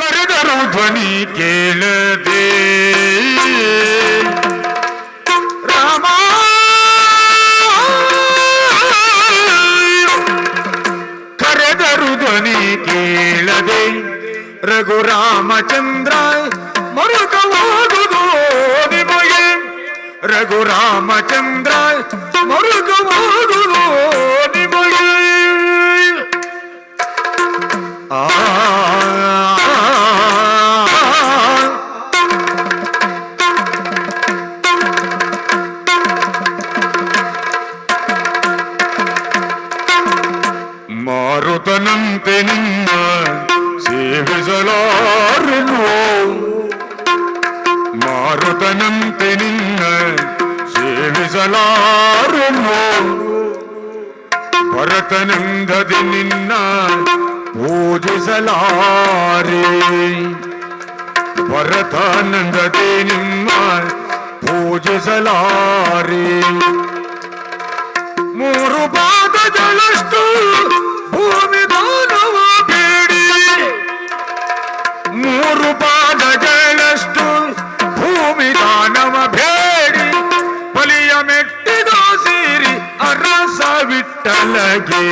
ಕರಗರು ಧ್ವನಿ ಕೇಳದೆ ರಾಮ ಕರೆದರು ಧ್ವನಿ ಕೇಳದೆ ರಘುರಾಮಚಂದ್ರ ಮರುಗವಾದುದು ನಿಮಗೆ ರಘುರಾಮಚಂದ್ರ ಮರುಗವಾದುದು ಮಾರುತನಂತೆ ನಿನ್ನ ಸೇವಿಸಲಾರನು ಮಾರುತನಂತೆ ನಿನ್ನ ಸೇವಿಸಲಾರನು ಭರತನಂದದಿ ನಿನ್ನ ಪೂಜಿಸಲಾರೆ ಭರತಾನಂದದಿ ನಿಮ್ಮ ಪೂಜಿಸಲಾರೆ ಮೂರು ಪಾದಗಳಷ್ಟು ವಿಠಲಗೆ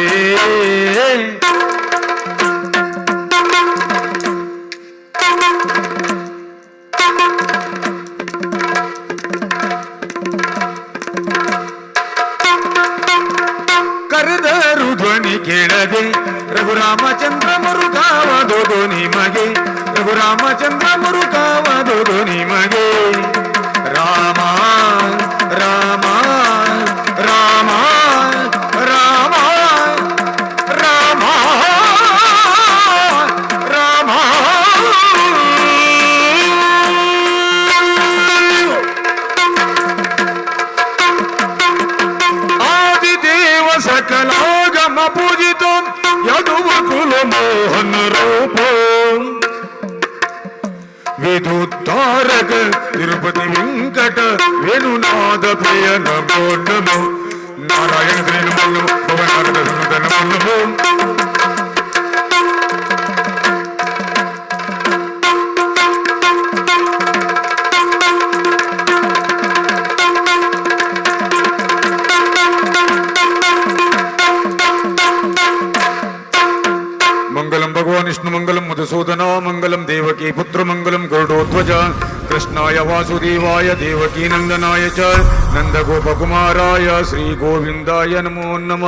ಕರೆದರು ಧ್ವನಿ ಕೇಳದೆ ರಘುರಾಮಚಂದ್ರ ಮರುಕಾವದೋದು ನಿಮಗೆ ರಘುರಾಮಚಂದ್ರ ಮರುಕಾವದೋದು ನಿಮಗೆ విష్ణు తారక తిరుపతి వెంకట వేణునాథ ప్రియ నమో నమో నారాయణ శ్రీ నమో నమో భవనాథ నమో నమో. மங்களம் தேவகி புத்திரமங்கலம் கோடோத்வஜ கிருஷ்ணாய வாசுதேவாய தேவகி நந்தனாய ச. நந்தகோபகுமாராய ஸ்ரீ கோவிந்தாய நமோ நம.